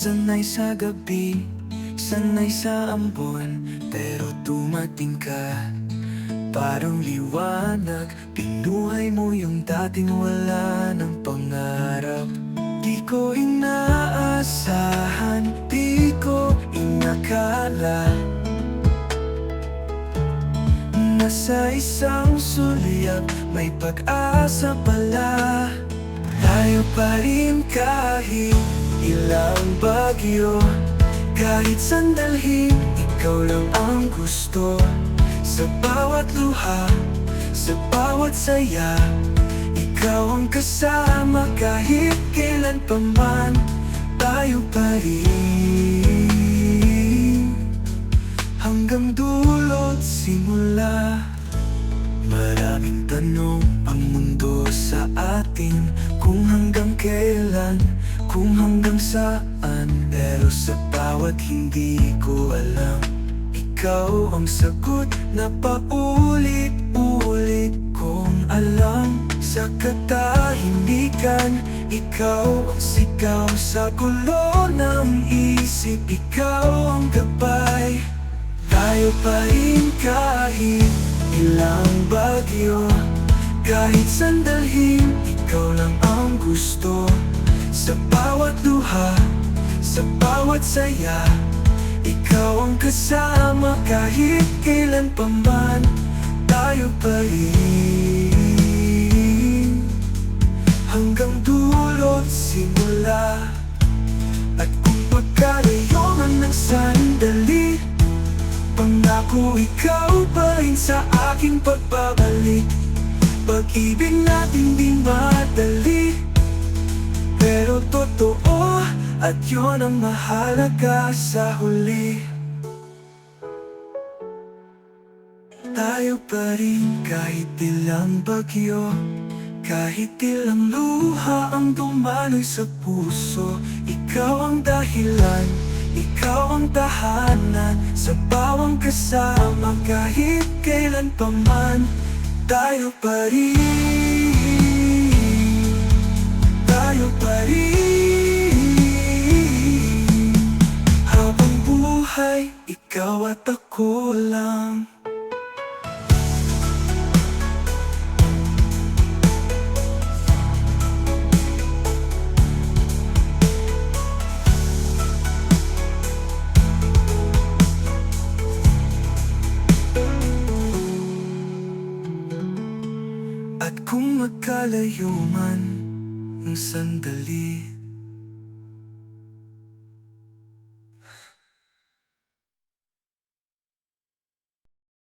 Sanay sa gabi, sanay sa ambon Pero dumating ka. Parang liwanag Pinuhay mo yung dating wala ng pangarap. Di ko inaasahan Di ko inakala. Nasa isang sulyap May pag-asa pala. Tayo pa rin kahit ilang bagyo. Kahit sandalhin Ikaw lang ang gusto. Sa bawat luha Sa bawat saya Ikaw ang kasama Kahit kailan pa man Tayo pa rin. Hanggang dulo't simula Maraming tanong ang mundo sa atin Kung hanggang kailan, kung hanggang saan Pero sa bawat hindi ko alam Ikaw ang sagot na paulit-ulit kong alam. Sa katahimikan, ikaw ang sigaw Sa gulo ng isip, ikaw ang gabay. Tayo pa rin kahit ilang bagyo Kahit sandalhin, ikaw lang ang gusto Sa bawat luha, sa bawat saya. Ikaw ang kasama kahit kailan pa man Tayo pa rin. Hanggang dulo't simula At kung magkalayo man ng sandali Pangako ikaw pa rin sa aking pagbabalik Pag-ibig natin di madali. Pero totoo at yun ang mahalaga sa huli. Tayo pa rin kahit ilang bagyo Kahit ilang luha ang dumaloy sa puso. Ikaw ang dahilan ikaw ang tahanan sa bawang kasama kahit kailan pa man Tayo pa rin. Tayo pa rin. Habang buhay, ikaw at ako lang At kung magkalayo man ng sandali